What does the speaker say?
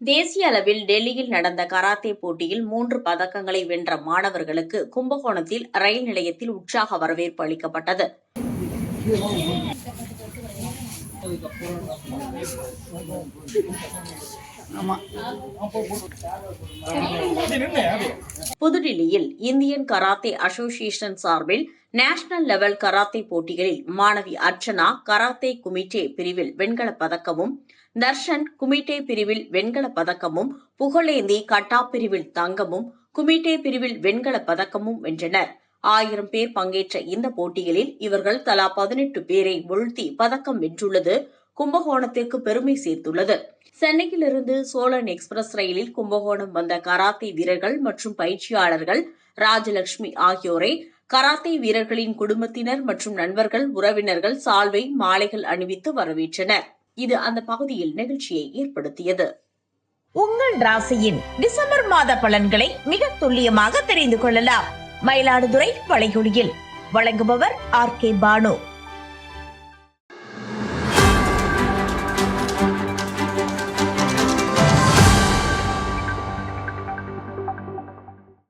தேசிய அளவில் டெல்லியில் நடந்த கராத்தே போட்டியில் மூன்று பதக்கங்களை வென்ற மாணவர்களுக்கு கும்பகோணத்தில் ரயில் நிலையத்தில் உற்சாக வரவேற்பு அளிக்கப்பட்டது. புதுடில்லியில் இந்தியன் கராத்தே அசோசியேஷன் சார்பில் நேஷனல் லெவல் கராத்தே போட்டிகளில் மாணவி அர்ச்சனா கராத்தே குமிட்டே பிரிவில் வெண்கலப் பதக்கமும் தர்ஷன் குமிட்டே பிரிவில் வெண்கலப் பதக்கமும் புகழேந்தி கட்டா பிரிவில் தங்கமும் குமிட்டே பிரிவில் வெண்கலப் பதக்கமும் வென்றனர். ஆயிரம் பேர் பங்கேற்ற இந்த போட்டிகளில் இவர்கள் தலா பதினெட்டு பேரை வீழ்த்தி பதக்கம் வென்றுள்ளது. கும்பகோணத்திற்கு பெருமை சேர்த்துள்ளது. சென்னையிலிருந்து சோழன் எக்ஸ்பிரஸ் ரயிலில் கும்பகோணம் வந்த கராத்தே வீரர்கள் மற்றும் பயிற்சியாளர்கள் ராஜலட்சுமி ஆகியோரை கராத்தே வீரர்களின் குடும்பத்தினர் மற்றும் நண்பர்கள் உறவினர்கள் சால்வை மாலைகள் அணிவித்து வரவேற்றனர். இது அந்த பகுதியில் நிகழ்ச்சியை ஏற்படுத்தியது. உங்கள் ராசியின் டிசம்பர் மாத பலன்களை மிக துல்லியமாக தெரிந்து கொள்ளலாம். மயிலாடுதுறை வளைகுடியில். வழங்குபவர் ஆர் கே பானு.